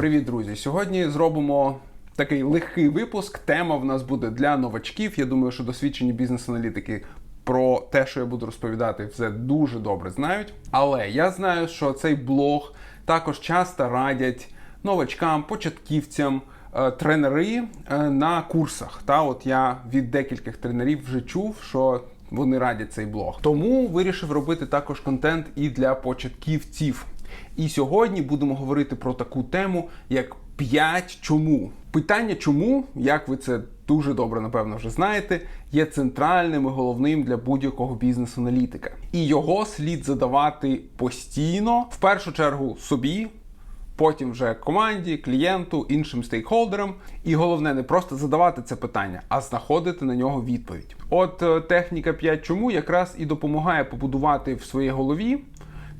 Привіт, друзі! Сьогодні зробимо такий легкий випуск. Тема в нас буде для новачків. Я думаю, що досвідчені бізнес-аналітики про те, що я буду розповідати, все дуже добре знають. Але я знаю, що цей блог також часто радять новачкам, початківцям. е, Тренери е, на курсах. Та от я від декількох тренерів вже чув, що вони радять цей блог. Тому вирішив робити також контент і для початківців. І сьогодні будемо говорити про таку тему, як 5 чому. Питання чому, як ви це дуже добре, напевно, вже знаєте, є центральним і головним для будь-якого бізнес-аналітика. І його слід задавати постійно, в першу чергу собі, потім вже команді, клієнту, іншим стейкхолдерам. І головне не просто задавати це питання, а знаходити на нього відповідь. От е, техніка 5 чому якраз і допомагає побудувати в своїй голові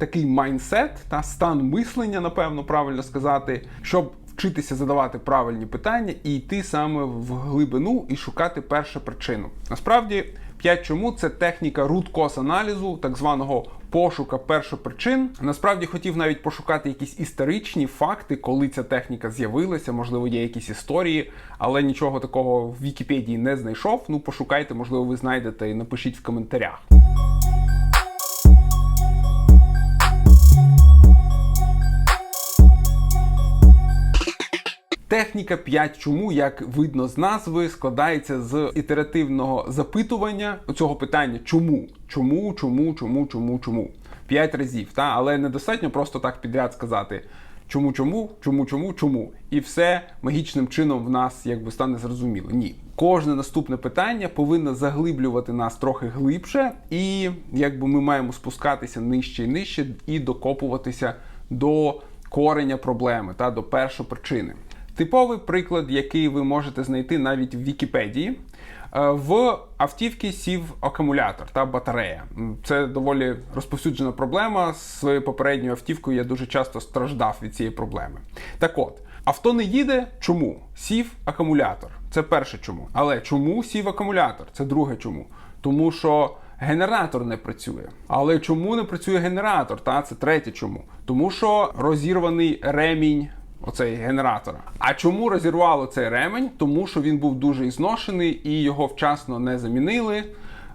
такий майндсет та стан мислення, напевно, правильно сказати, щоб вчитися задавати правильні питання і йти саме в глибину і шукати першу причину. Насправді, 5 чому це техніка root cause аналізу, так званого пошука першопричин. Насправді хотів навіть пошукати якісь історичні факти, коли ця техніка з'явилася. Можливо, є якісь історії, але нічого такого в Вікіпедії не знайшов. Ну, пошукайте, можливо, ви знайдете і напишіть в коментарях. Техніка 5 чому, як видно з назви, складається з ітеративного запитування цього питання чому? Чому, чому, чому, чому, чому? П'ять разів. Та? Але недостатньо просто так підряд сказати чому, чому, чому, чому, чому. І все магічним чином в нас якби стане зрозуміло. Ні. Кожне наступне питання повинно заглиблювати нас трохи глибше, і якби ми маємо спускатися нижче і нижче і докопуватися до кореня проблеми та до першопричини. Типовий приклад, який ви можете знайти навіть в Вікіпедії. Е, В автівці сів акумулятор та батарея. Це доволі розповсюджена проблема. З своєю попередньою автівкою я дуже часто страждав від цієї проблеми. Так от, авто не їде. Чому? Сів акумулятор. Це перше чому. Але чому сів акумулятор? Це друге чому. Тому що генератор не працює. Але чому не працює генератор? Та це третє чому. Тому що розірваний ремінь оцей генератора. А чому розірвало цей ремень? Тому що він був дуже ізношений і його вчасно не замінили,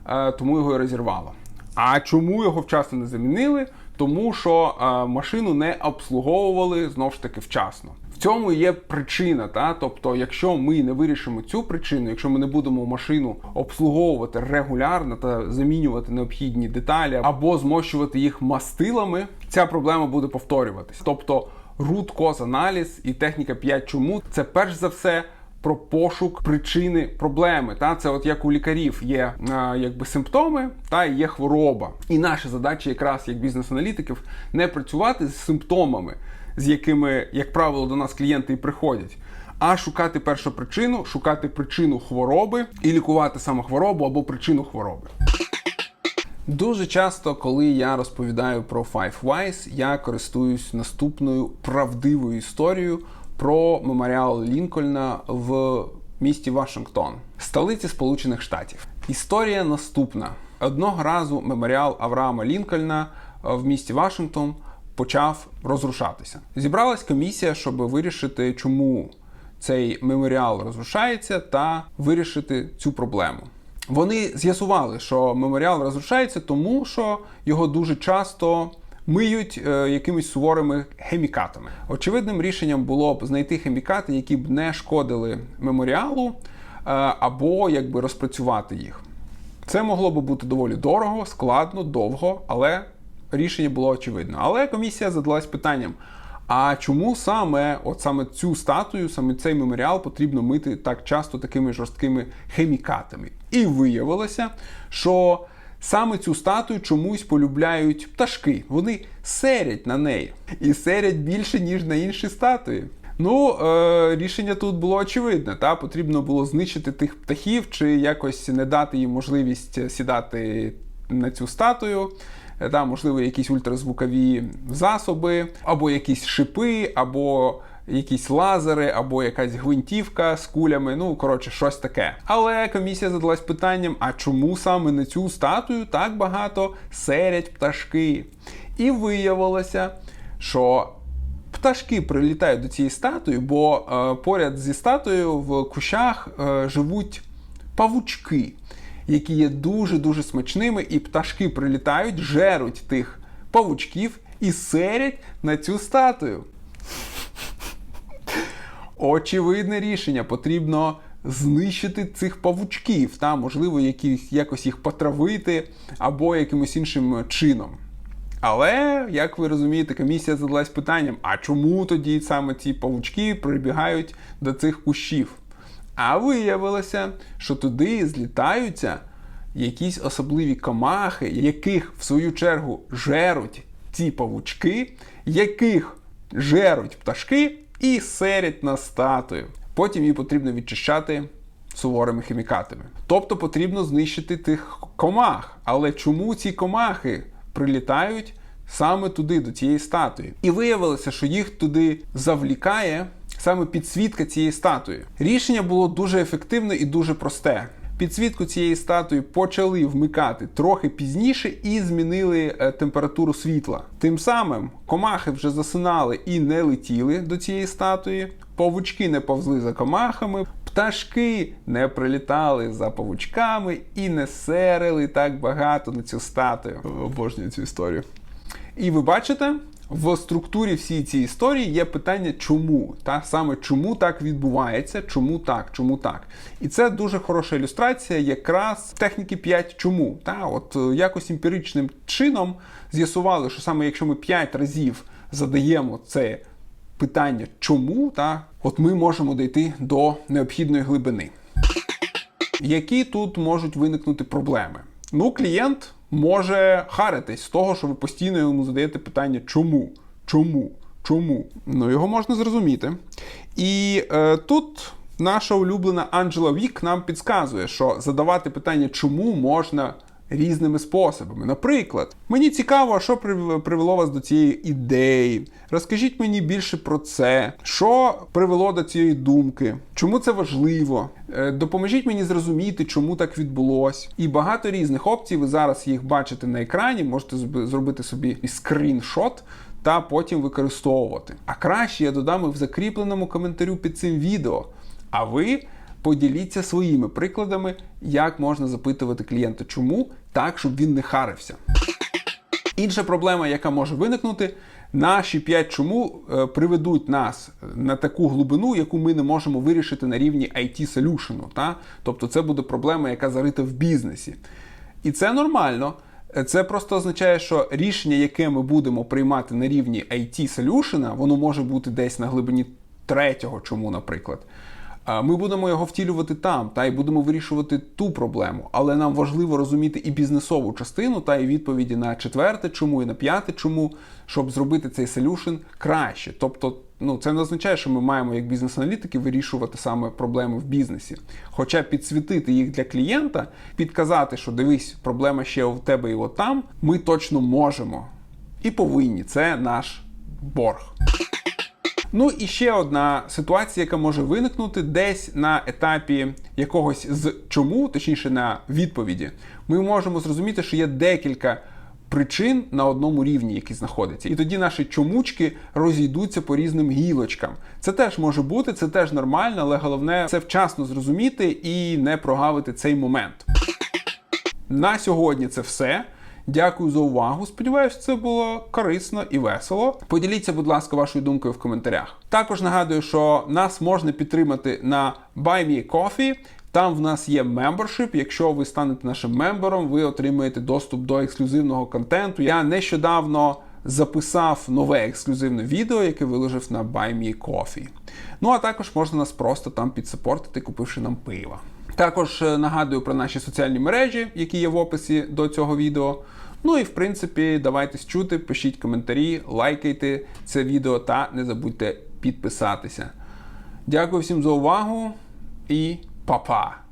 е, тому його і розірвало. А чому його вчасно не замінили? Тому що е, машину не обслуговували знову ж таки вчасно. В цьому є причина, та тобто, якщо ми не вирішимо цю причину, якщо ми не будемо машину обслуговувати регулярно та замінювати необхідні деталі або змощувати їх мастилами, ця проблема буде повторюватися. Тобто root cause аналіз і техніка 5 чому це перш за все. Про пошук причини проблеми, та це от як у лікарів є е, якби симптоми, та є хвороба. І наша задача, якраз як бізнес-аналітиків, не працювати з симптомами, з якими, як правило, до нас клієнти і приходять, а шукати першу причину, шукати причину хвороби і лікувати саме хворобу або причину хвороби. Дуже часто, коли я розповідаю про Five Whys, я користуюсь наступною правдивою історією про меморіал Лінкольна в місті Вашингтон, столиці Сполучених Штатів. Історія наступна: одного разу меморіал Авраама Лінкольна в місті Вашингтон почав розрушатися. Зібралась комісія, щоб вирішити, чому цей меморіал розрушається, та вирішити цю проблему. Вони з'ясували, що меморіал розрушається, тому що його дуже часто миють е, якимись суворими хімікатами. Очевидним рішенням було б знайти хімікати, які б не шкодили меморіалу, е, або якби розпрацювати їх. Це могло би бути доволі дорого, складно, довго, але рішення було очевидно. Але комісія задалась питанням: а чому саме от саме цю статую, саме цей меморіал потрібно мити так часто такими жорсткими хімікатами? І виявилося, що саме цю статую чомусь полюбляють пташки. Вони серять на неї і серять більше, ніж на інші статуї. Ну, е, рішення тут було очевидне. Та потрібно було знищити тих птахів чи якось не дати їм можливість сідати на цю статую. Е, Та, можливо, якісь ультразвукові засоби, або якісь шипи, або якісь лазери, або якась гвинтівка з кулями. Ну, коротше, щось таке. Але комісія задалась питанням: а чому саме на цю статую так багато серять пташки? І виявилося, що пташки прилітають до цієї статуї, бо е, поряд зі статуєю в кущах е, живуть павучки, які є дуже-дуже смачними, і пташки прилітають, жеруть тих павучків і серять на цю статую. Очевидне рішення. Потрібно знищити цих павучків, та, можливо, якось їх потравити або якимось іншим чином. Але, як ви розумієте, комісія задалась питанням: а чому тоді саме ці павучки прибігають до цих кущів? А виявилося, що туди злітаються якісь особливі комахи, яких в свою чергу жеруть ці павучки, яких жеруть пташки і серять на статую. Потім її потрібно відчищати суворими хімікатами. Тобто потрібно знищити тих комах. Але чому ці комахи прилітають саме туди, до цієї статуї? І виявилося, що їх туди завлікає саме підсвітка цієї статуї. Рішення було дуже ефективне і дуже просте. Підсвітку цієї статуї почали вмикати трохи пізніше і змінили е, температуру світла. Тим самим комахи вже засинали і не летіли до цієї статуї, павучки не повзли за комахами, пташки не прилітали за павучками і не серили так багато на цю статую. Обожнюю цю історію. І ви бачите, в структурі всієї цієї історії є питання, чому та саме чому так відбувається, чому так, чому так. І це дуже хороша ілюстрація, якраз техніки 5 чому. Та от е, якось емпіричним чином з'ясували, що саме якщо ми 5 разів задаємо це питання, чому, та от ми можемо дійти до необхідної глибини. Які тут можуть виникнути проблеми? Ну, клієнт може харитись з того, що ви постійно йому задаєте питання, чому? Чому? Чому? Ну, його можна зрозуміти. І е, тут наша улюблена Анджела Вік нам підказує, що задавати питання, чому можна різними способами. Наприклад, мені цікаво, що привело вас до цієї ідеї. Розкажіть мені більше про це, що привело до цієї думки, чому це важливо. Е, допоможіть мені зрозуміти, чому так відбулось. І багато різних опцій. Ви зараз їх бачите на екрані, можете зробити собі скріншот. Та потім використовувати. А краще я додам і в закріпленому коментарю під цим відео. А ви поділіться своїми прикладами, як можна запитувати клієнта, чому так, щоб він не харився. Інша проблема, яка може виникнути, наші 5 чому е, приведуть нас на таку глибину, яку ми не можемо вирішити на рівні IT solution. Та? Тобто це буде проблема, яка зарита в бізнесі. І це нормально. Це просто означає, що рішення, яке ми будемо приймати на рівні IT solution, воно може бути десь на глибині третього, чому, наприклад. Ми будемо його втілювати там, та й будемо вирішувати ту проблему. Але нам важливо розуміти і бізнесову частину, та і відповіді на четверте, чому і на п'яте, чому, щоб зробити цей солюшн краще. Тобто, ну це не означає, що ми маємо як бізнес-аналітики вирішувати саме проблеми в бізнесі. Хоча підсвітити їх для клієнта, підказати, що дивись, проблема ще у тебе і от там, ми точно можемо і повинні. Це наш борг. Ну і ще одна ситуація, яка може виникнути десь на етапі якогось з чому, точніше на відповіді, ми можемо зрозуміти, що є декілька. Причин на одному рівні, які знаходяться, і тоді наші чомучки розійдуться по різним гілочкам. Це теж може бути, це теж нормально, але головне це вчасно зрозуміти і не прогавити цей момент. На сьогодні це все. Дякую за увагу. Сподіваюсь, це було корисно і весело. Поділіться, будь ласка, вашою думкою в коментарях. Також нагадую, що нас можна підтримати на BuyMeCoffee. Там в нас є мембершип. Якщо ви станете нашим мембером, ви отримаєте доступ до ексклюзивного контенту. Я нещодавно записав нове ексклюзивне відео, яке виложив на BuyMeCoffee. Ну а також можна нас просто там підсапортити, купивши нам пива. Також е, нагадую про наші соціальні мережі, які є в описі до цього відео. Ну і в принципі, давайте чути, пишіть коментарі, лайкайте це відео та не забудьте підписатися. Дякую всім за увагу і па-па!